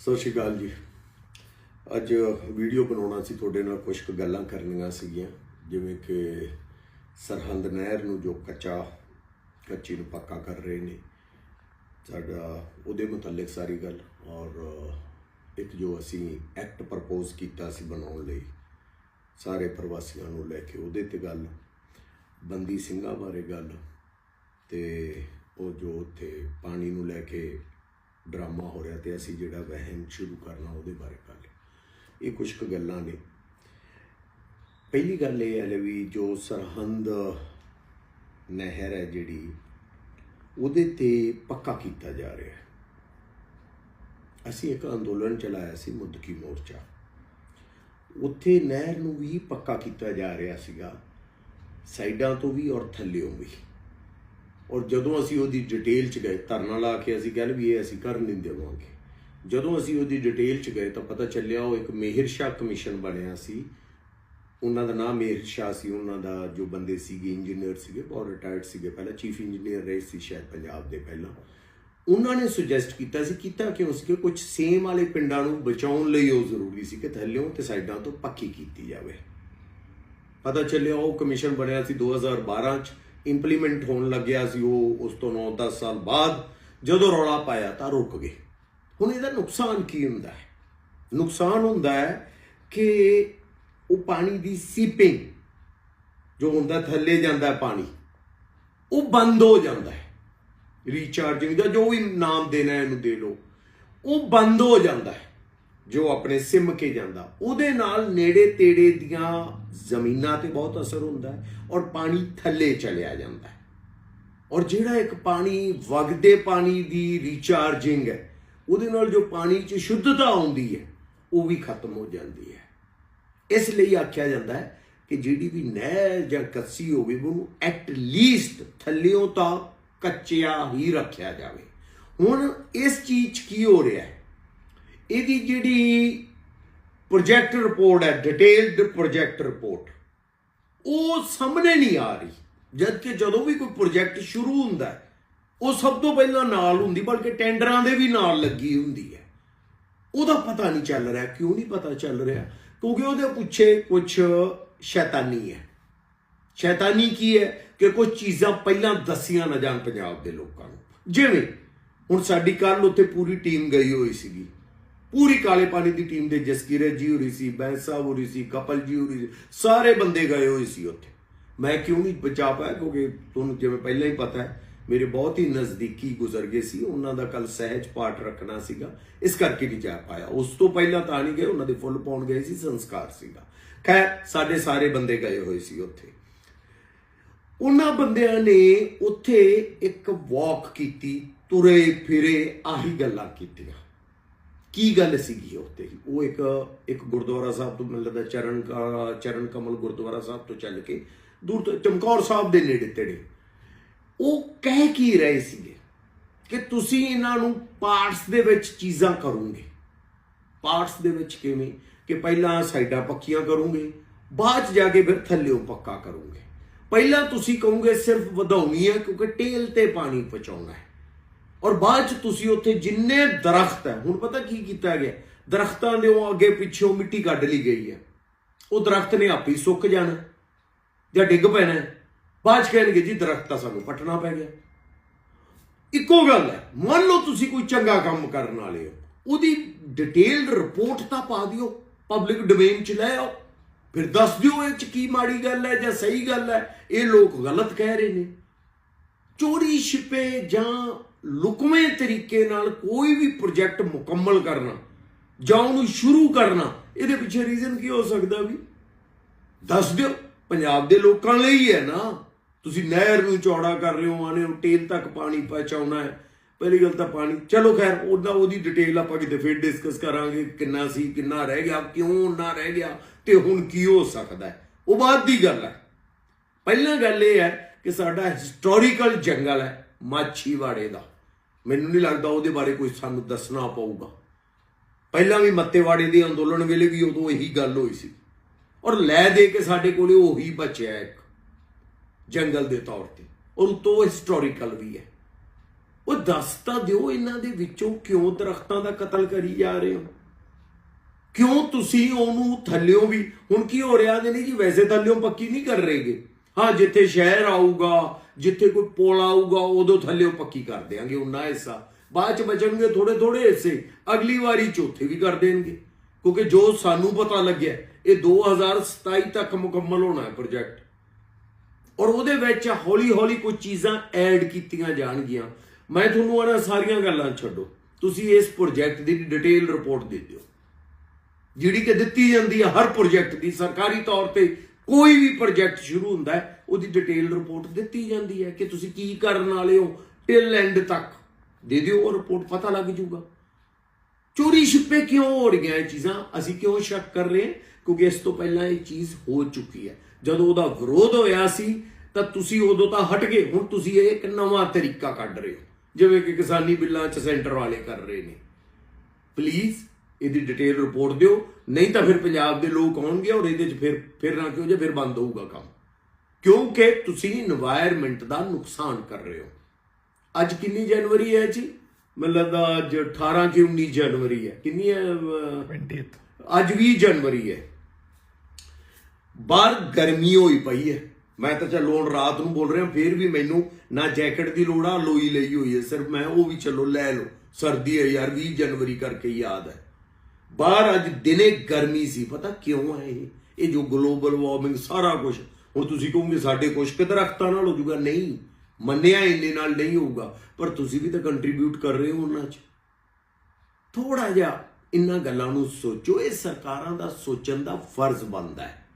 ਸਤਿ ਸ਼੍ਰੀ ਅਕਾਲ ਜੀ। ਅੱਜ ਵੀਡੀਓ ਬਣਾਉਣਾ ਸੀ, ਤੁਹਾਡੇ ਨਾਲ ਕੁਝ ਕੁ ਗੱਲਾਂ ਕਰਨੀਆਂ ਸੀਗੀਆਂ, ਜਿਵੇਂ ਕਿ ਸਰਹੰਦ ਨਹਿਰ ਨੂੰ ਜੋ ਕੱਚਾ, ਕੱਚੀ ਨੂੰ ਪੱਕਾ ਕਰ ਰਹੇ ਨੇ। ਸਾਡਾ, ਉਹਦੇ ਮੁਤਲਕ ਸਾਰੀ ਗੱਲ ਔਰ ਇੱਕ ਜੋ ਅਸੀਂ ਐਕਟ ਪ੍ਰਪੋਜ਼ ਕੀਤਾ ਸੀ ਬਣਾਉਣ ਲਈ, ਸਾਰੇ ਪ੍ਰਵਾਸੀਆਂ ਨੂੰ ਲੈ ਕੇ, ਉਹਦੇ ਤੇ ਗੱਲ, ਬੰਦੀ ਸਿੰਘਾਂ ਬਾਰੇ ਗੱਲ ਤੇ ਉਹ ਜੋ ਉੱਥੇ ਪਾਣੀ ਨੂੰ ਲੈ ਕੇ ਡਰਾਮਾ ਹੋ ਰਿਹਾ ਤੇ ਅਸੀਂ ਜਿਹੜਾ ਵਹਿਮ ਸ਼ੁਰੂ ਕਰਨਾ ਉਹਦੇ ਬਾਰੇ ਗੱਲ ਇਹ ਕੁਝ ਕੁ ਗੱਲਾਂ ਨੇ। ਪਹਿਲੀ ਗੱਲ ਇਹ ਹੈ ਵੀ ਜੋ ਸਰਹੰਦ ਨਹਿਰ ਹੈ ਜਿਹੜੀ, ਉਹਦੇ ਤੇ ਪੱਕਾ ਕੀਤਾ ਜਾ ਰਿਹਾ ਹੈ। ਅਸੀਂ ਇੱਕ ਅੰਦੋਲਨ ਚਲਾਇਆ ਸੀ ਮੁੱਦਕੀ ਮੋਰਚਾ। ਉੱਥੇ ਨਹਿਰ ਨੂੰ ਵੀ ਪੱਕਾ ਕੀਤਾ ਜਾ ਰਿਹਾ ਸੀਗਾ। ਸਾਈਡਾਂ ਤੋਂ ਵੀ ਔਰ ਥੱਲਿਓਂ ਵੀ। ਔਰ ਜਦੋਂ ਅਸੀਂ ਉਹਦੀ ਡਿਟੇਲ ਚ ਗਏ, ਧਰਨਾ ਲਾ ਕੇ ਅਸੀਂ ਕਹਿੰਦੇ ਵੀ ਇਹ ਅਸੀਂ ਕਰਨ ਨਹੀਂ ਦੇਵਾਂਗੇ। ਜਦੋਂ ਅਸੀਂ ਉਹਦੀ ਡਿਟੇਲ ਚ ਗਏ ਤਾਂ ਪਤਾ ਚੱਲਿਆ ਉਹ ਇੱਕ ਮਿਹਰ ਸ਼ਾਹ ਕਮਿਸ਼ਨ ਬਣਿਆ ਸੀ। ਉਹਨਾਂ ਦਾ ਨਾਮ ਮਿਹਰ ਸ਼ਾਹ ਸੀ, ਉਹਨਾਂ ਦਾ ਜੋ ਬੰਦੇ ਸੀਗੇ ਇੰਜੀਨੀਅਰ ਸੀਗੇ, ਬਹੁਤ ਰਿਟਾਇਰਡ ਸੀਗੇ। ਪਹਿਲਾਂ ਚੀਫ ਇੰਜੀਨੀਅਰ ਰਹੇ ਸੀ ਸ਼ਾਇਦ ਪੰਜਾਬ ਦੇ ਪਹਿਲਾਂ। ਉਹਨਾਂ ਨੇ ਸੁਜੈਸਟ ਕੀਤਾ ਸੀ, ਕੀਤਾ ਕਿਉਂ ਸੀ ਕਿ ਕੁਝ ਸੇਮ ਵਾਲੇ ਪਿੰਡਾਂ ਨੂੰ ਬਚਾਉਣ ਲਈ ਉਹ ਜ਼ਰੂਰੀ ਸੀ ਕਿ ਥੱਲਿਓਂ ਤੇ ਸਾਈਡਾਂ ਤੋਂ ਪੱਕੀ ਕੀਤੀ ਜਾਵੇ। ਪਤਾ ਚੱਲਿਆ ਉਹ ਕਮਿਸ਼ਨ ਬਣਿਆ ਸੀ 2012 ਚ। ਇੰਪਲੀਮੈਂਟ ਹੋਣ ਲੱਗਿਆ ਸੀ ਉਹ, ਉਸ ਤੋਂ 9-10 ਸਾਲ ਬਾਅਦ ਜਦੋਂ ਰੌਲਾ ਪਾਇਆ ਤਾਂ ਰੁਕ ਗਏ। ਹੁਣ ਇਹਦਾ ਨੁਕਸਾਨ ਕੀ ਹੁੰਦਾ ਹੈ? ਨੁਕਸਾਨ ਹੁੰਦਾ ਹੈ ਕਿ ਉਹ ਪਾਣੀ ਦੀ ਸੀਪਿੰਗ, ਜੋ ਹੁੰਦਾ ਥੱਲੇ ਜਾਂਦਾ ਪਾਣੀ, ਉਹ ਬੰਦ ਹੋ ਜਾਂਦਾ ਹੈ। ਰੀਚਾਰਜਿੰਗ ਦਾ ਜੋ ਵੀ ਨਾਮ ਦੇਣਾ ਇਹਨੂੰ ਦੇ ਲਓ। ਉਹ ਬੰਦ ਹੋ ਜਾਂਦਾ ਹੈ। ਜੋ ਆਪਣੇ ਸਿਮ ਕੇ ਜਾਂਦਾ। ਉਹਦੇ ਨਾਲ ਨੇੜੇ ਤੇੜੇ ਦੀਆਂ ਜ਼ਮੀਨਾਂ ਤੇ ਬਹੁਤ ਅਸਰ ਹੁੰਦਾ ਹੈ ਔਰ ਪਾਣੀ ਥੱਲੇ ਚਲਿਆ ਜਾਂਦਾ ਹੈ। ਔਰ ਜਿਹੜਾ ਇੱਕ ਪਾਣੀ ਵਗਦੇ ਪਾਣੀ ਦੀ ਰੀਚਾਰਜਿੰਗ ਹੈ, ਉਹਦੇ ਨਾਲ ਜੋ ਪਾਣੀ 'ਚ ਸ਼ੁੱਧਤਾ ਆਉਂਦੀ ਹੈ, ਉਹ ਵੀ ਖਤਮ ਹੋ ਜਾਂਦੀ ਹੈ। ਇਸ ਲਈ ਆਖਿਆ ਜਾਂਦਾ ਹੈ ਕਿ ਜਿਹੜੀ ਵੀ ਨਹਿਰ ਜਾਂ ਕੱਸੀ ਹੋਵੇ, ਉਹਨੂੰ ਐਟ ਲੀਸਟ ਥੱਲਿਓਂ ਤਾਂ ਕੱਚਿਆ ਹੀ ਰੱਖਿਆ ਜਾਵੇ। ਹੁਣ ਇਸ ਚੀਜ਼ 'ਚ ਕੀ ਹੋ ਰਿਹਾ ਹੈ? ਇਹਦੀ ਜਿਹੜੀ ਪ੍ਰੋਜੈਕਟ ਰਿਪੋਰਟ ਹੈ ਡਿਟੇਲਡ ਪ੍ਰੋਜੈਕਟ ਰਿਪੋਰਟ ਉਹ ਸਾਹਮਣੇ ਨਹੀਂ ਆ ਰਹੀ। ਜਦ ਕਿ ਜਦੋਂ ਵੀ ਕੋਈ ਪ੍ਰੋਜੈਕਟ ਸ਼ੁਰੂ ਹੁੰਦਾ ਹੈ, ਉਹ ਸਭ ਤੋਂ ਪਹਿਲਾਂ ਨਾਲ ਹੁੰਦੀ, ਬਲਕਿ ਟੈਂਡਰਾਂ ਦੇ ਵੀ ਨਾਲ ਲੱਗੀ ਹੁੰਦੀ ਹੈ। ਉਹਦਾ ਪਤਾ ਨਹੀਂ ਚੱਲ ਰਿਹਾ, ਕਿਉਂ ਨਹੀਂ ਪਤਾ ਚੱਲ ਰਿਹਾ? ਕਿਉਂਕਿ ਉਹਦੇ ਪੁੱਛੇ ਕੁਝ ਸ਼ੈਤਾਨੀ ਹੈ। ਸ਼ੈਤਾਨੀ ਕੀ ਹੈ? ਕਿ ਕੁਝ ਚੀਜ਼ਾਂ ਪਹਿਲਾਂ ਦੱਸੀਆਂ ਨਾ ਜਾਣ ਪੰਜਾਬ ਦੇ ਲੋਕਾਂ ਨੂੰ। ਜਿਵੇਂ ਹੁਣ ਸਾਡੀ ਕੱਲ ਉੱਥੇ ਪੂਰੀ ਟੀਮ ਗਈ ਹੋਈ ਸੀਗੀ। ਪੂਰੀ ਕਾਲੇ ਪਾਣੀ ਦੀ ਟੀਮ ਦੇ ਜਸਕੀਰਤ ਜੀ ਹੋਰੀ ਸੀ, ਬੈਂਸ ਸਾਹਿਬ ਹੋਰੀ ਸੀ, ਕਪਲ ਜੀ ਹੋਰੀ ਸੀ, ਸਾਰੇ ਬੰਦੇ ਗਏ ਹੋਏ ਸੀ ਉੱਥੇ। ਮੈਂ ਕਿਉਂ ਨਹੀਂ ਬਚਾ ਪਾਇਆ? ਕਿਉਂਕਿ ਤੁਹਾਨੂੰ ਜਿਵੇਂ ਪਹਿਲਾਂ ਹੀ ਪਤਾ ਹੈ, ਮੇਰੇ ਬਹੁਤ ਹੀ ਨਜ਼ਦੀਕੀ ਗੁਜ਼ਰ ਗਏ ਸੀ। ਉਹਨਾਂ ਦਾ ਕੱਲ ਸਹਿਜ ਪਾਠ ਰੱਖਣਾ ਸੀਗਾ। ਇਸ ਕਰਕੇ ਨਹੀਂ ਜਾ ਪਾਇਆ। ਉਸ ਤੋਂ ਪਹਿਲਾਂ ਤਾਂ ਨਹੀਂ ਗਏ, ਉਹਨਾਂ ਦੇ ਫੁੱਲ ਪਾਉਣ ਗਏ ਸੀ, ਸੰਸਕਾਰ ਸੀਗਾ। ਖੈਰ, ਸਾਡੇ ਸਾਰੇ ਬੰਦੇ ਗਏ ਹੋਏ ਸੀ ਉੱਥੇ। ਉਹਨਾਂ ਬੰਦਿਆਂ ਨੇ ਉੱਥੇ ਇੱਕ ਵਾਕ ਕੀਤੀ, ਤੁਰੇ ਫਿਰੇ ਆਹੀ ਗੱਲਾਂ ਕੀਤੀਆਂ। ਕੀ ਗੱਲ ਸੀਗੀ ਉੱਥੇ? ਉਹ ਇੱਕ ਇੱਕ ਗੁਰਦੁਆਰਾ ਸਾਹਿਬ ਤੋਂ ਮਿਲਦਾ ਲੱਗਦਾ ਚਰਨ ਕਾ- ਚਰਨ ਕਮਲ ਗੁਰਦੁਆਰਾ ਸਾਹਿਬ ਤੋਂ ਚੱਲ ਕੇ ਦੂਰ ਤੋਂ ਚਮਕੌਰ ਸਾਹਿਬ ਦੇ ਨੇੜੇ ਤੇੜੇ। ਉਹ ਕਹਿ ਕੀ ਰਹੇ ਸੀਗੇ ਕਿ ਤੁਸੀਂ ਇਹਨਾਂ ਨੂੰ ਪਾਰਟਸ ਦੇ ਵਿੱਚ ਚੀਜ਼ਾਂ ਕਰੋਗੇ। ਪਾਰਟਸ ਦੇ ਵਿੱਚ ਕਿਵੇਂ? ਕਿ ਪਹਿਲਾਂ ਸਾਈਡਾਂ ਪੱਕੀਆਂ ਕਰੋਗੇ, ਬਾਅਦ ਚ ਜਾ ਕੇ ਫਿਰ ਥੱਲੇੋਂ ਪੱਕਾ ਕਰੋਗੇ। ਪਹਿਲਾਂ ਤੁਸੀਂ ਕਹੋਗੇ ਸਿਰਫ ਵਧਾਉਣੀ ਹੈ ਕਿਉਂਕਿ ਟੇਲ ਤੇ ਪਾਣੀ ਪਹੁੰਚਾਉਣਾ ਹੈ। ਔਰ ਬਾਅਦ ਚ ਤੁਸੀਂ ਉੱਥੇ ਜਿੰਨੇ ਦਰਖਤ ਹੈ, ਹੁਣ ਪਤਾ ਕੀ ਕੀਤਾ ਗਿਆ? ਦਰਖਤਾਂ ਦੇ ਉਹ ਅੱਗੇ ਪਿੱਛੋਂ ਮਿੱਟੀ ਕੱਢ ਲਈ ਗਈ ਹੈ। ਉਹ ਦਰਖਤ ਨੇ ਆਪੇ ਸੁੱਕ ਜਾਣਾ ਜਾਂ ਡਿੱਗ ਪੈਣਾ ਬਾਅਦ ਚ ਕਹਿਣਗੇ, ਜੀ, ਦਰਖਤ ਤਾਂ ਸਾਨੂੰ ਪੱਟਣਾ ਪੈ ਗਿਆ। ਇੱਕੋ ਗੱਲ ਹੈ, ਮੰਨ ਲਓ ਤੁਸੀਂ ਕੋਈ ਚੰਗਾ ਕੰਮ ਕਰਨ ਵਾਲੇ ਹੋ। ਉਹਦੀ ਡਿਟੇਲਡ ਰਿਪੋਰਟ ਤਾਂ ਪਾ ਦਿਓ ਪਬਲਿਕ ਡੋਮੇਨ ਚ ਲੈ ਆਓ। ਫਿਰ ਦੱਸ ਦਿਓ ਇਹ ਚ ਕੀ ਮਾੜੀ ਗੱਲ ਹੈ ਜਾਂ ਸਹੀ ਗੱਲ ਹੈ। ਇਹ ਲੋਕ ਗਲਤ ਕਹਿ ਰਹੇ ਨੇ। ਚੋਰੀ, ਛਿਪੇ ਜਾਂ ਲੁਕਵੇਂ ਤਰੀਕੇ ਨਾਲ ਕੋਈ ਵੀ ਪ੍ਰੋਜੈਕਟ ਮੁਕੰਮਲ ਕਰਨਾ, ਜਾਂ ਉਹਨੂੰ ਸ਼ੁਰੂ ਕਰਨਾ, ਇਹਦੇ ਪਿੱਛੇ ਰੀਜ਼ਨ ਕੀ ਹੋ ਸਕਦਾ ਵੀ? ਦੱਸ ਦਿਓ, ਪੰਜਾਬ ਦੇ ਲੋਕਾਂ ਲਈ ਹੈ ਨਾ। ਤੁਸੀਂ ਨਹਿਰ ਨੂੰ ਚੌੜਾ ਕਰ ਰਹੇ ਹੋ, ਆਨੇ ਟੇਲ ਤੱਕ ਪਾਣੀ ਪਹੁੰਚਾਉਣਾ ਹੈ। ਪਹਿਲੀ ਗੱਲ ਤਾਂ ਪਾਣੀ, ਚਲੋ ਖੈਰ, ਉਹਦਾ ਉਹਦੀ ਡਿਟੇਲ ਆਪਾਂ ਕਿਤੇ ਫਿਰ ਡਿਸਕਸ ਕਰਾਂਗੇ, ਕਿੰਨਾ ਸੀ, ਕਿੰਨਾ ਰਹਿ ਗਿਆ, ਕਿਉਂ ਨਾ ਰਹਿ ਗਿਆ, ਤੇ ਹੁਣ ਕੀ ਹੋ ਸਕਦਾ ਉਹ ਬਾਅਦ ਦੀ ਗੱਲ ਹੈ। ਪਹਿਲਾਂ ਗੱਲ ਇਹ ਹੈ ਕਿ ਸਾਡਾ ਹਿਸਟੋਰੀਕਲ ਜੰਗਲ ਹੈ। ਮਾਛੀਵਾੜੇ ਦਾ। ਮੈਨੂੰ ਨਹੀਂ ਲੱਗਦਾ ਉਹਦੇ ਬਾਰੇ ਕੋਈ ਸਾਨੂੰ ਦੱਸਣਾ ਪਊਗਾ। ਪਹਿਲਾਂ ਵੀ ਮੱਤੇਵਾੜੇ ਦੇ ਅੰਦੋਲਨ ਵੇਲੇ ਵੀ ਉਦੋਂ ਇਹੀ ਗੱਲ ਹੋਈ ਸੀ। ਔਰ ਲੈ ਦੇ ਕੇ ਸਾਡੇ ਕੋਲੇ ਉਹੀ ਬਚਿਆ ਇੱਕ ਜੰਗਲ ਦੇ ਤੌਰ ਤੇ। ਔਰ ਉਤੋਂ ਹਿਸਟੋਰੀਕਲ ਵੀ ਹੈ। ਉਹ ਦੱਸ ਤਾਂ ਦਿਓ ਇਹਨਾਂ ਦੇ ਵਿੱਚੋਂ ਕਿਉਂ ਦਰਖਤਾਂ ਦਾ ਕਤਲ ਕਰੀ ਜਾ ਰਹੇ ਹੋ? ਕਿਉਂ ਤੁਸੀਂ ਉਹਨੂੰ ਥੱਲਿਓਂ ਵੀ ਹੁਣ ਕੀ ਹੋ ਰਿਹਾ ਨੇ ਜੀ? ਵੈਸੇ ਥੱਲਿਓਂ ਪੱਕੀ ਨਹੀਂ ਕਰ ਰਹੇਗੇ। ਹਾਂ, ਜਿੱਥੇ ਸ਼ਹਿਰ ਆਊਗਾ ਜਿੱਥੇ ਕੋਈ ਪੁਲ ਆਊਗਾ, ਉਦੋਂ ਥੱਲਿਓਂ ਪੱਕੀ ਕਰ ਦੇਾਂਗੇ ਉਹਨਾਂ ਹਿੱਸਾ। ਬਾਅਦ ਚ ਬਚਣਗੇ ਥੋੜੇ ਥੋੜੇ ਹਿੱਸੇ। ਅਗਲੀ ਵਾਰੀ ਚੌਥੇ ਵੀ ਕਰ ਦੇਣਗੇ। ਕਿਉਂਕਿ ਜੋ ਸਾਨੂੰ ਪਤਾ ਲੱਗਿਆ, ਇਹ 2027 ਤੱਕ ਮੁਕੰਮਲ ਹੋਣਾ ਹੈ ਪ੍ਰੋਜੈਕਟ ਔਰ ਉਹਦੇ ਵਿੱਚ ਹੌਲੀ ਹੌਲੀ ਕੁਝ ਚੀਜ਼ਾਂ ਐਡ ਕੀਤੀਆਂ ਜਾਣਗੀਆਂ। ਮੈਂ ਤੁਹਾਨੂੰ ਇਹਨਾਂ ਸਾਰੀਆਂ ਗੱਲਾਂ ਛੱਡੋ। ਤੁਸੀਂ ਇਸ ਪ੍ਰੋਜੈਕਟ ਦੀ ਡਿਟੇਲ ਰਿਪੋਰਟ ਦੇ ਦਿਓ। ਜਿਹੜੀ ਕਿ ਦਿੱਤੀ ਜਾਂਦੀ ਹੈ ਹਰ ਪ੍ਰੋਜੈਕਟ ਦੀ, ਸਰਕਾਰੀ ਤੌਰ ਤੇ ਕੋਈ ਵੀ ਪ੍ਰੋਜੈਕਟ ਸ਼ੁਰੂ ਹੁੰਦਾ ਹੈ ਉਹਦੀ ਡਿਟੇਲ ਰਿਪੋਰਟ ਦਿੱਤੀ ਜਾਂਦੀ ਹੈ ਕਿ ਤੁਸੀਂ ਕੀ ਕਰਨ ਵਾਲੇ ਹੋ ਟਿਲ ਐਂਡ ਤੱਕ। ਦੇ ਦਿਓ, ਉਹ ਰਿਪੋਰਟ ਪਤਾ ਲੱਗ ਜਾਊਗਾ। ਚੋਰੀ ਛਿਪੇ ਕਿਉਂ ਹੋ ਰਹੀਆਂ ਇਹ ਚੀਜ਼ਾਂ? ਅਸੀਂ ਕਿਉਂ ਸ਼ੱਕ ਕਰ ਰਹੇ ਹਾਂ? ਕਿਉਂਕਿ ਇਸ ਤੋਂ ਪਹਿਲਾਂ ਇਹ ਚੀਜ਼ ਹੋ ਚੁੱਕੀ ਹੈ। ਜਦੋਂ ਉਹਦਾ ਵਿਰੋਧ ਹੋਇਆ ਸੀ, ਤਾਂ ਤੁਸੀਂ ਉਦੋਂ ਤਾਂ ਹਟ ਗਏ। ਹੁਣ ਤੁਸੀਂ ਇਹ ਇੱਕ ਨਵਾਂ ਤਰੀਕਾ ਕੱਢ ਰਹੇ ਹੋ। ਜਿਵੇਂ ਕਿ ਕਿਸਾਨੀ ਬਿੱਲਾਂ 'ਚ ਸੈਂਟਰ ਵਾਲੇ ਕਰ ਰਹੇ ਨੇ। ਪਲੀਜ਼ ਇਹਦੀ ਡਿਟੇਲ ਰਿਪੋਰਟ ਦਿਓ। ਨਹੀਂ ਤਾਂ ਫਿਰ ਪੰਜਾਬ ਦੇ ਲੋਕ ਆਉਣਗੇ ਔਰ ਇਹਦੇ 'ਚ ਫਿਰ ਫਿਰ ਨਾ ਕਿਉਂ ਜੇ ਫਿਰ ਬੰਦ ਹੋਊਗਾ ਕੰਮ। ਕਿਉਂਕਿ ਤੁਸੀਂ এনवायरमेंट ਦਾ ਨੁਕਸਾਨ ਕਰ ਰਹੇ ਹੋ। ਅੱਜ ਕਿੰਨੀ ਜਨਵਰੀ ਹੈ ਜੀ? ਮਤਲਬ ਅੱਜ 18 ਕਿ 19 ਜਨਵਰੀ ਹੈ। ਕਿੰਨੀ ਹੈ 20 ਅੱਜ 20 ਜਨਵਰੀ ਹੈ। ਬਾਹਰ ਗਰਮੀ ਹੋਈ ਪਈ ਹੈ। ਮੈਂ ਤਾਂ ਚਲੋ ਹੁਣ ਰਾਤ ਨੂੰ ਬੋਲ ਰਿਹਾ ਫੇਰ ਵੀ ਮੈਨੂੰ ਨਾ ਜੈਕਟ ਦੀ ਲੋੜ ਆ ਲੋਈ ਲਈ ਹੋਈ ਹੈ। ਸਿਰਫ ਮੈਂ ਉਹ ਵੀ ਚਲੋ ਲੈ ਲਓ। ਸਰਦੀ ਹੈ ਯਾਰ 20 ਜਨਵਰੀ ਕਰਕੇ ਯਾਦ ਹੈ। ਬਾਹਰ ਅੱਜ ਦਿਨੇ ਗਰਮੀ ਸੀ। ਪਤਾ ਕਿਉਂ ਹੈ ਇਹ? ਇਹ ਜੋ ਗਲੋਬਲ ਵਾਰਮਿੰਗ ਸਾਰਾ ਕੁਝ ਹੁਣ ਤੁਸੀਂ ਕਹੋਗੇ ਸਾਡੇ ਕੁਛ ਕਿ ਦਰਖਤਾਂ ਨਾਲ ਹੋ ਜਾਊਗਾ? ਨਹੀਂ। ਮੰਨਿਆ ਇੰਨੇ ਨਾਲ ਨਹੀਂ ਹੋਊਗਾ। ਪਰ ਤੁਸੀਂ ਵੀ ਤਾਂ ਕੰਟਰੀਬਿਊਟ ਕਰ ਰਹੇ ਹੋ ਉਹਨਾਂ 'ਚ। ਥੋੜਾ ਜਿਹਾ ਇਹਨਾਂ ਗੱਲਾਂ ਨੂੰ ਸੋਚੋ। ਇਹ ਸਰਕਾਰਾਂ ਦਾ ਸੋਚਣ ਦਾ ਫਰਜ਼ ਬਣਦਾ ਹੈ।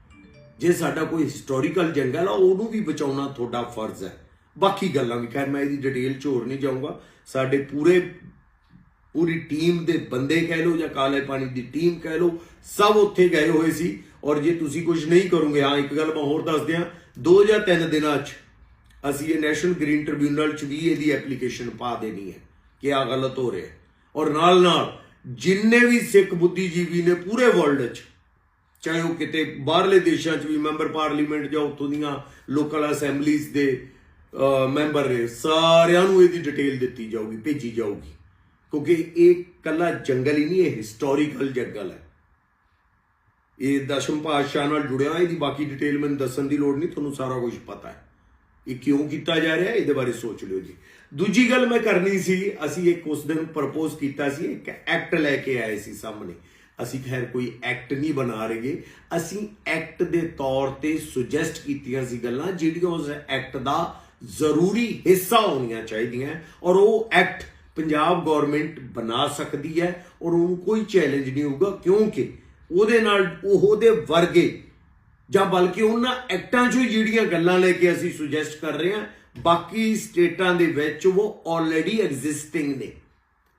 ਜੇ ਸਾਡਾ ਕੋਈ ਹਿਸਟੋਰੀਕਲ ਜੰਗਲ ਆ, ਉਹਨੂੰ ਵੀ ਬਚਾਉਣਾ ਤੁਹਾਡਾ ਫਰਜ਼ ਹੈ। ਬਾਕੀ ਗੱਲਾਂ ਵੀ, ਖੈਰ ਮੈਂ ਇਹਦੀ ਡਿਟੇਲ ਚ ਹੋਰ ਨਹੀਂ ਜਾਊਂਗਾ। ਸਾਡੇ ਪੂਰੇ, ਪੂਰੀ ਟੀਮ ਦੇ ਬੰਦੇ ਕਹਿ ਲਓ ਜਾਂ ਕਾਲੇ ਪਾਣੀ ਦੀ ਟੀਮ ਕਹਿ ਲਓ, ਸਭ ਉੱਥੇ ਗਏ ਹੋਏ ਸੀ। ਔਰ ਜੇ ਤੁਸੀਂ ਕੁਝ ਨਹੀਂ ਕਰੋਗੇ, ਹਾਂ, ਇੱਕ ਗੱਲ ਮੈਂ ਹੋਰ ਦੱਸ ਦਿਆਂ, ਦੋ ਜਾਂ ਤਿੰਨ ਦਿਨਾਂ 'ਚ ਅਸੀਂ ਇਹ ਨੈਸ਼ਨਲ ਗ੍ਰੀਨ ਟ੍ਰਿਬਿਊਨਲ 'ਚ ਵੀ ਇਹਦੀ ਐਪਲੀਕੇਸ਼ਨ ਪਾ ਦੇਣੀ ਹੈ ਕਿ ਆ ਗਲਤ ਹੋ ਰਿਹਾ ਔਰ ਨਾਲ ਨਾਲ ਜਿੰਨੇ ਵੀ ਸਿੱਖ ਬੁੱਧੀਜੀਵੀ ਨੇ ਪੂਰੇ ਵਰਲਡ 'ਚ, ਚਾਹੇ ਉਹ ਕਿਤੇ ਬਾਹਰਲੇ ਦੇਸ਼ਾਂ 'ਚ ਵੀ ਮੈਂਬਰ ਪਾਰਲੀਮੈਂਟ ਜਾਂ ਉੱਥੋਂ ਦੀਆਂ ਲੋਕਲ ਅਸੈਂਬਲੀਜ਼ ਦੇ ਮੈਂਬਰ ਨੇ, ਸਾਰਿਆਂ ਨੂੰ ਇਹਦੀ ਡਿਟੇਲ ਦਿੱਤੀ ਜਾਊਗੀ, ਭੇਜੀ ਜਾਊਗੀ। ਕਿਉਂਕਿ ਇਹ ਕੱਲਾ ਜੰਗਲ ਹੀ ਨਹੀਂ, ਇਹ ਹਿਸਟੋਰੀਕਲ ਜੰਗਲ ਹੈ। ਇਹ ਦਸ਼ਮ ਪਾਤਸ਼ਾਹ ਨਾਲ ਜੁੜਿਆ, ਇਹਦੀ ਬਾਕੀ ਡਿਟੇਲ ਮੈਨੂੰ ਦੱਸਣ ਦੀ ਲੋੜ ਨਹੀਂ, ਤੁਹਾਨੂੰ ਸਾਰਾ ਕੁਝ ਪਤਾ ਹੈ। ਇਹ ਕਿਉਂ ਕੀਤਾ ਜਾ ਰਿਹਾ, ਇਹਦੇ ਬਾਰੇ ਸੋਚ ਲਿਓ ਜੀ। ਦੂਜੀ ਗੱਲ ਮੈਂ ਕਰਨੀ ਸੀ, ਅਸੀਂ ਇੱਕ ਉਸ ਦਿਨ ਪ੍ਰਪੋਜ਼ ਕੀਤਾ ਸੀ, ਇੱਕ ਐਕਟ ਲੈ ਕੇ ਆਏ ਸੀ ਸਾਹਮਣੇ। ਅਸੀਂ ਖੈਰ ਕੋਈ ਐਕਟ ਨਹੀਂ ਬਣਾ ਰਹੇਗੇ ਅਸੀਂ ਐਕਟ ਦੇ ਤੌਰ ਤੇ ਸੁਜੈਸਟ ਕੀਤੀਆਂ ਸੀ ਗੱਲਾਂ, ਜਿਹੜੀਆਂ ਉਸ ਐਕਟ ਦਾ ਜ਼ਰੂਰੀ ਹਿੱਸਾ ਹੋਣੀਆਂ ਚਾਹੀਦੀਆਂ ਔਰ ਉਹ ਐਕਟ ਪੰਜਾਬ ਗਵਰਨਮੈਂਟ ਬਣਾ ਸਕਦੀ ਹੈ, ਔਰ ਉਹਨੂੰ ਕੋਈ ਚੈਲੰਜ ਨਹੀਂ ਹੋਊਗਾ, ਕਿਉਂਕਿ ਉਹਦੇ ਨਾਲ ਉਹਦੇ ਵਰਗੇ ਜਾਂ ਬਲਕਿ ਉਹਨਾਂ ਐਕਟਾਂ 'ਚੋਂ ਹੀ ਜਿਹੜੀਆਂ ਗੱਲਾਂ ਲੈ ਕੇ ਅਸੀਂ ਸੁਜੈਸਟ ਕਰ ਰਹੇ ਹਾਂ, ਬਾਕੀ ਸਟੇਟਾਂ ਦੇ ਵਿੱਚ ਉਹ ਆਲਰੇਡੀ ਐਗਜ਼ਿਸਟਿੰਗ ਨੇ।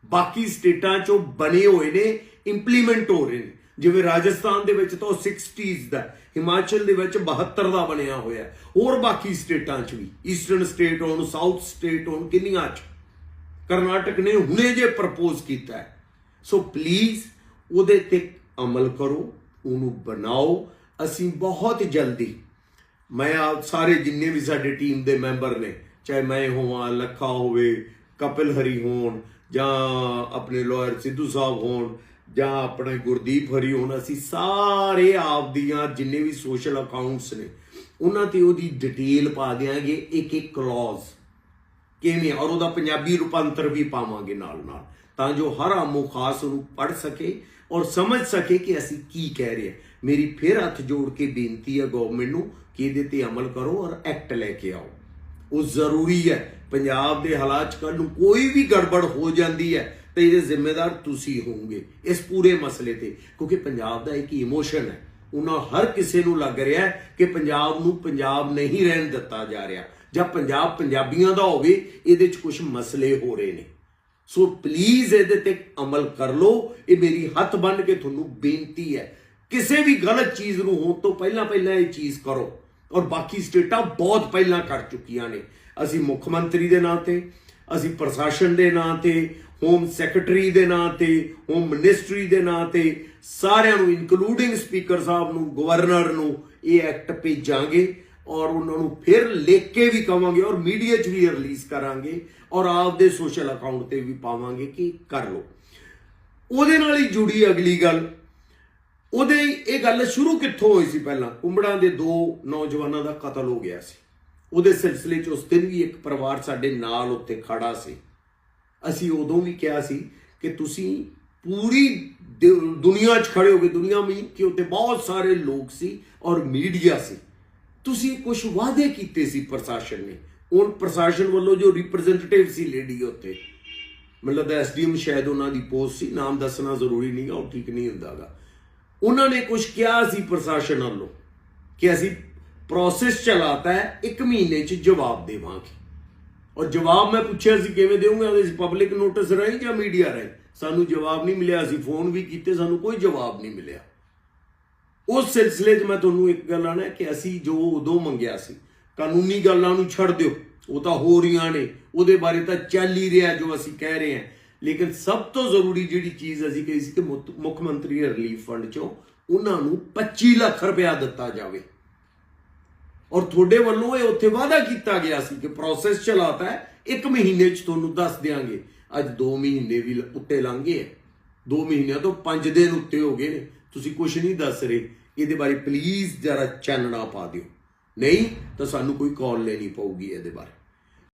ਬਾਕੀ ਸਟੇਟਾਂ 'ਚੋਂ ਬਣੇ ਹੋਏ ਨੇ ਇੰਪਲੀਮੈਂਟ ਹੋ ਰਹੇ ਨੇ। ਜਿਵੇਂ ਰਾਜਸਥਾਨ ਦੇ ਵਿੱਚ ਤਾਂ ਉਹ 60s ਦਾ, ਹਿਮਾਚਲ ਦੇ ਵਿੱਚ 72 ਦਾ ਬਣਿਆ ਹੋਇਆ ਹੋਰ ਬਾਕੀ ਸਟੇਟਾਂ 'ਚ ਵੀ ਈਸਟਰਨ ਸਟੇਟ ਹੋਣ ਸਾਊਥ ਸਟੇਟ ਹੋਣ, ਕਿੰਨੀਆਂ 'ਚ। ਕਰਨਾਟਕ ਨੇ ਹੁਣੇ ਜੇ ਪ੍ਰਪੋਜ਼ ਕੀਤਾ ਸੋ ਪਲੀਜ਼ ਉਹਦੇ ਤੇ ਅਮਲ ਕਰੋ, ਉਹਨੂੰ ਬਣਾਓ। ਅਸੀਂ ਬਹੁਤ ਜਲਦੀ, ਮੈਂ ਆ ਸਾਰੇ ਜਿੰਨੇ ਵੀ ਸਾਡੇ ਟੀਮ ਦੇ ਮੈਂਬਰ ਨੇ, ਚਾਹੇ ਮੈਂ ਹੋਵਾਂ, ਲੱਖਾ ਹੋਵੇ, ਕਪਿਲ ਹਰੀ ਹੋਣ, ਜਾਂ ਆਪਣੇ ਲਾਇਰ ਸਿੱਧੂ ਸਾਹਿਬ ਹੋਣ, ਜਾਂ ਆਪਣੇ ਗੁਰਦੀਪ ਹਰੀ ਹੋਣ, ਅਸੀਂ ਸਾਰੇ ਆਪ ਦੀਆਂ ਜਿੰਨੇ ਵੀ ਸੋਸ਼ਲ ਅਕਾਊਂਟਸ ਨੇ, ਉਹਨਾਂ ਤੇ ਉਹਦੀ ਡਿਟੇਲ ਪਾ ਦਿਆਂਗੇ ਇੱਕ ਇੱਕ ਕਲੌਜ਼ ਕਿਵੇਂ? ਔਰ ਉਹਦਾ ਪੰਜਾਬੀ ਰੂਪਾਂਤਰ ਵੀ ਪਾਵਾਂਗੇ ਨਾਲ ਨਾਲ ਤਾਂ ਜੋ ਹਰ ਆਮੋ ਖਾਸ ਉਹਨੂੰ ਪੜ ਸਕੇ ਔਰ ਸਮਝ ਸਕੇ ਕਿ ਅਸੀਂ ਕੀ ਕਹਿ ਰਹੇ ਹਾਂ। ਮੇਰੀ ਫਿਰ ਹੱਥ ਜੋੜ ਕੇ ਬੇਨਤੀ ਹੈ ਗਵਰਨਮੈਂਟ ਨੂੰ ਕਿ ਇਹਦੇ ਤੇ ਅਮਲ ਕਰੋ ਔਰ ਐਕਟ ਲੈ ਕੇ ਆਓ। ਉਹ ਜ਼ਰੂਰੀ ਹੈ। ਪੰਜਾਬ ਦੇ ਹਾਲਾਤ 'ਚ ਕੱਲ੍ਹ ਨੂੰ ਕੋਈ ਵੀ ਗੜਬੜ ਹੋ ਜਾਂਦੀ ਹੈ ਤੇ ਇਹਦੇ ਜ਼ਿੰਮੇਦਾਰ ਤੁਸੀਂ ਹੋਵੋਗੇ ਇਸ ਪੂਰੇ ਮਸਲੇ ਤੇ। ਕਿਉਂਕਿ ਪੰਜਾਬ ਦਾ ਇੱਕ ਇਮੋਸ਼ਨ ਹੈ। ਉਹਨਾਂ ਹਰ ਕਿਸੇ ਨੂੰ ਲੱਗ ਰਿਹਾ ਕਿ ਪੰਜਾਬ ਨੂੰ ਪੰਜਾਬ ਨਹੀਂ ਰਹਿਣ ਦਿੱਤਾ ਜਾ ਰਿਹਾ। ਜਾਂ ਪੰਜਾਬ ਪੰਜਾਬੀਆਂ ਦਾ ਹੋਵੇ, ਇਹਦੇ 'ਚ ਕੁਝ ਮਸਲੇ ਹੋ ਰਹੇ ਨੇ। ਸੋ ਪਲੀਜ਼ ਇਹਦੇ ਤੇ ਅਮਲ ਕਰ ਲਓ। ਇਹ ਮੇਰੀ ਹੱਥ ਬੰਨ ਕੇ ਤੁਹਾਨੂੰ ਬੇਨਤੀ ਹੈ। ਕਿਸੇ ਵੀ ਗਲਤ ਚੀਜ਼ ਨੂੰ ਹੋਣ ਤੋਂ ਪਹਿਲਾਂ ਪਹਿਲਾਂ ਇਹ ਚੀਜ਼ ਕਰੋ। ਔਰ ਬਾਕੀ ਸਟੇਟਾਂ ਬਹੁਤ ਪਹਿਲਾਂ ਕਰ ਚੁੱਕੀਆਂ ਨੇ। ਅਸੀਂ ਮੁੱਖ ਮੰਤਰੀ ਦੇ ਨਾਂ ਤੇ, ਅਸੀਂ ਪ੍ਰਸ਼ਾਸਨ ਦੇ ਨਾਂ ਤੇ, ਹੋਮ ਸੈਕਟਰੀ ਦੇ ਨਾਂ ਤੇ, ਹੋਮ ਮਿਨਿਸਟਰੀ ਦੇ ਨਾਂ ਤੇ, ਸਾਰਿਆਂ ਨੂੰ ਇਨਕਲੂਡਿੰਗ ਸਪੀਕਰ ਸਾਹਿਬ ਨੂੰ ਗਵਰਨਰ ਨੂੰ ਇਹ ਐਕਟ ਭੇਜਾਂਗੇ। ਔਰ ਉਹਨਾਂ ਨੂੰ ਫਿਰ ਲਿਖ ਕੇ ਵੀ ਕਵਾਂਗੇ ਔਰ ਮੀਡੀਆ 'ਚ ਵੀ ਰਿਲੀਜ਼ ਕਰਾਂਗੇ। ਔਰ ਆਪਦੇ ਸੋਸ਼ਲ ਅਕਾਊਂਟ ਤੇ ਵੀ ਪਾਵਾਂਗੇ ਕਿ ਕਰ ਲਓ। ਉਹਦੇ ਨਾਲ ਹੀ ਜੁੜੀ ਅਗਲੀ ਗੱਲ। ਉਹਦੇ ਇਹ ਗੱਲ ਸ਼ੁਰੂ ਕਿੱਥੋਂ ਹੋਈ ਸੀ ਪਹਿਲਾਂ? ਕੁੰਬੜਾਂ ਦੇ ਦੋ ਨੌਜਵਾਨਾਂ ਦਾ ਕਤਲ ਹੋ ਗਿਆ ਸੀ। ਉਹਦੇ ਸਿਲਸਿਲੇ 'ਚ ਉਸ ਦਿਨ ਵੀ ਇੱਕ ਪਰਿਵਾਰ ਸਾਡੇ ਨਾਲ ਉੱਤੇ ਖੜਾ ਸੀ। ਅਸੀਂ ਉਦੋਂ ਵੀ ਕਿਹਾ ਸੀ ਕਿ ਤੁਸੀਂ ਪੂਰੀ ਦ- ਦੁਨੀਆ 'ਚ ਖੜੇ ਹੋਗੇ, ਦੁਨੀਆ ਮੀਨ ਕਿ ਉੱਤੇ ਬਹੁਤ ਸਾਰੇ ਲੋਕ ਸੀ ਔਰ ਮੀਡੀਆ ਸੀ। ਤੁਸੀਂ ਕੁਝ ਵਾਅਦੇ ਕੀਤੇ ਸੀ ਪ੍ਰਸ਼ਾਸਨ ਨੇ। ਹੁਣ ਪ੍ਰਸ਼ਾਸਨ ਵੱਲੋਂ ਜੋ ਰਿਪਰੈਜ਼ੈਂਟੇਟਿਵ ਸੀ ਲੇਡੀ ਉੱਤੇ ਮਤਲਬ ਦਾ ਐਸਡੀਐਮ ਸ਼ਾਇਦ ਉਹਨਾਂ ਦੀ ਪੋਸਟ ਸੀ, ਨਾਮ ਦੱਸਣਾ ਜ਼ਰੂਰੀ ਨਹੀਂ ਗਾ, ਉਹ ਠੀਕ ਨਹੀਂ ਹੁੰਦਾਗਾ ਉਹਨਾਂ ਨੇ ਕੁਝ ਕਿਹਾ ਸੀ ਪ੍ਰਸ਼ਾਸਨ ਵੱਲੋਂ ਕਿ ਅਸੀਂ ਪ੍ਰੋਸੈਸ ਚਲਾਤਾ ਹੈ, ਇੱਕ ਮਹੀਨੇ 'ਚ ਜਵਾਬ ਦੇਵਾਂਗੇ। ਔਰ ਜਵਾਬ ਮੈਂ ਪੁੱਛਿਆ ਸੀ ਕਿਵੇਂ ਦੇਵਾਂਗੇ, ਉਹਦੇ ਪਬਲਿਕ ਨੋਟਿਸ ਰਾਹੀਂ ਜਾਂ ਮੀਡੀਆ ਰਾਹੀਂ? ਸਾਨੂੰ ਜਵਾਬ ਨਹੀਂ ਮਿਲਿਆ, ਅਸੀਂ ਫੋਨ ਵੀ ਕੀਤੇ, ਸਾਨੂੰ ਕੋਈ ਜਵਾਬ ਨਹੀਂ ਮਿਲਿਆ। ਉਸ ਸਿਲਸਿਲੇ 'ਚ ਮੈਂ ਤੁਹਾਨੂੰ ਇੱਕ ਗੱਲ ਆਣਾ ਕਿ ਅਸੀਂ ਜੋ ਉਦੋਂ ਮੰਗਿਆ ਸੀ ਕਾਨੂੰਨੀ ਗੱਲਾਂ ਨੂੰ ਛੱਡ ਦਿਓ। ਉਹ ਤਾਂ ਹੋ ਰਹੀਆਂ ਨੇ। ਉਹਦੇ ਬਾਰੇ ਤਾਂ ਚੱਲ ਹੀ ਰਿਹਾ ਜੋ ਅਸੀਂ ਕਹਿ ਰਹੇ ਹਾਂ। ਲੇਕਿਨ ਸਭ ਤੋਂ ਜ਼ਰੂਰੀ ਜਿਹੜੀ ਚੀਜ਼ ਅਸੀਂ ਕਹੀ ਸੀ ਕਿ ਮੁੱਤ- ਮੁੱਖ ਮੰਤਰੀ ਰਿਲੀਫ ਫੰਡ 'ਚੋਂ ਉਹਨਾਂ ਨੂੰ 25 ਲੱਖ ਰੁਪਇਆ ਦਿੱਤਾ ਜਾਵੇ। ਔਰ ਤੁਹਾਡੇ ਵੱਲੋਂ ਇਹ ਉੱਥੇ ਵਾਅਦਾ ਕੀਤਾ ਗਿਆ ਸੀ ਕਿ ਪ੍ਰੋਸੈਸ ਚਲਾਤਾ ਹੈ। ਇੱਕ ਮਹੀਨੇ 'ਚ ਤੁਹਾਨੂੰ ਦੱਸ ਦਿਆਂਗੇ। ਅੱਜ 2 ਮਹੀਨੇ ਵੀ ਉੱਤੇ ਲੰਘ ਗਏ 2 ਮਹੀਨਿਆਂ ਤੋਂ 5 ਦਿਨ ਉੱਤੇ ਹੋ ਗਏ ਨੇ। ਤੁਸੀਂ ਕੁਝ ਨਹੀਂ ਦੱਸ ਰਹੇ। ਇਹਦੇ ਬਾਰੇ ਪਲੀਜ਼ ਜਰਾ ਚਾਨਣਾ ਪਾ ਦਿਓ। ਨਹੀਂ ਤਾਂ ਸਾਨੂੰ ਕੋਈ ਕਾਲ ਲੈਣੀ ਪਊਗੀ ਇਹਦੇ ਬਾਰੇ।